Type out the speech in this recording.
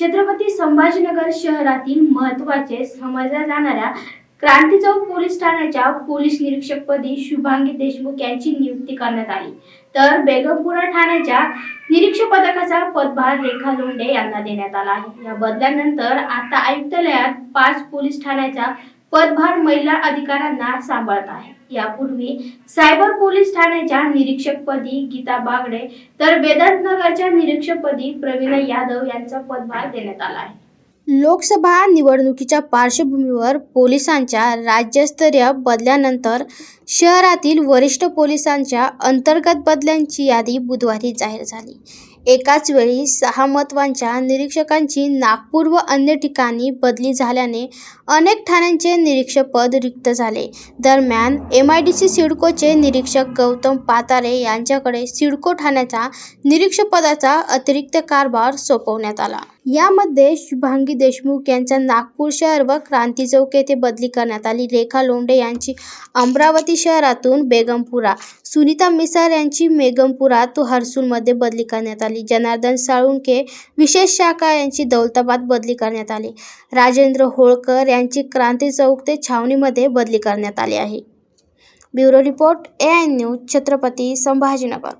छत्रपती संभाजीनगर शहरातील महत्त्वाचे समजल्या जाणाऱ्या क्रांती चौक पोलीस ठाण्याच्या पोलीस निरीक्षकपदी शुभांगी देशमुख यांची नियुक्ती करण्यात आली. तर बेगमपुरा ठाण्याच्या निरीक्षक पदकाचा पदभार रेखा लोंढे यांना देण्यात आला आहे. या बदल्यानंतर आता आयुक्तालयात पाच पोलीस ठाण्याच्या पदभार महिला अधिकाऱ्यांना सांभाळत आहे. यापूर्वी सायबर पोलीस ठाण्याच्या निरीक्षकपदी गीता बागडे तर वेदांतनगरच्या निरीक्षकपदी प्रवीणा यादव यांचा पदभार देण्यात आला आहे. लोकसभा निवडणुकीच्या पार्श्वभूमीवर पोलिसांच्या राज्यस्तरीय बदल्यानंतर शहरातील वरिष्ठ पोलिसांच्या अंतर्गत बदल्यांची यादी बुधवारी जाहीर झाली. एकाच वेळी सहा महत्त्वाच्या निरीक्षकांची नागपूर व अन्य ठिकाणी बदली झाल्याने अनेक ठाण्यांचे निरीक्षकपद रिक्त झाले. दरम्यान एम आय डी सी सिडकोचे निरीक्षक गौतम पातारे यांच्याकडे सिडको ठाण्याचा निरीक्षकपदाचा अतिरिक्त कारभार सोपवण्यात आला. यामध्ये शुभांगी देशमुख यांच्या नागपूर शहर व क्रांती चौक येथे बदली करण्यात आली. रेखा लोंढे यांची अमरावती शहरातून बेगमपुरा. सुनीता मिसार यांची मेगमपुरा तो हर्सूलमध्ये बदली करण्यात आली. जनार्दन साळुंके विशेष शाखा यांची दौलताबाद बदली करण्यात आली. राजेंद्र होळकर यांची क्रांती चौक ते छावणीमध्ये बदली करण्यात आली आहे. Bureau report A I news Chhatrapati Sambhajinagar.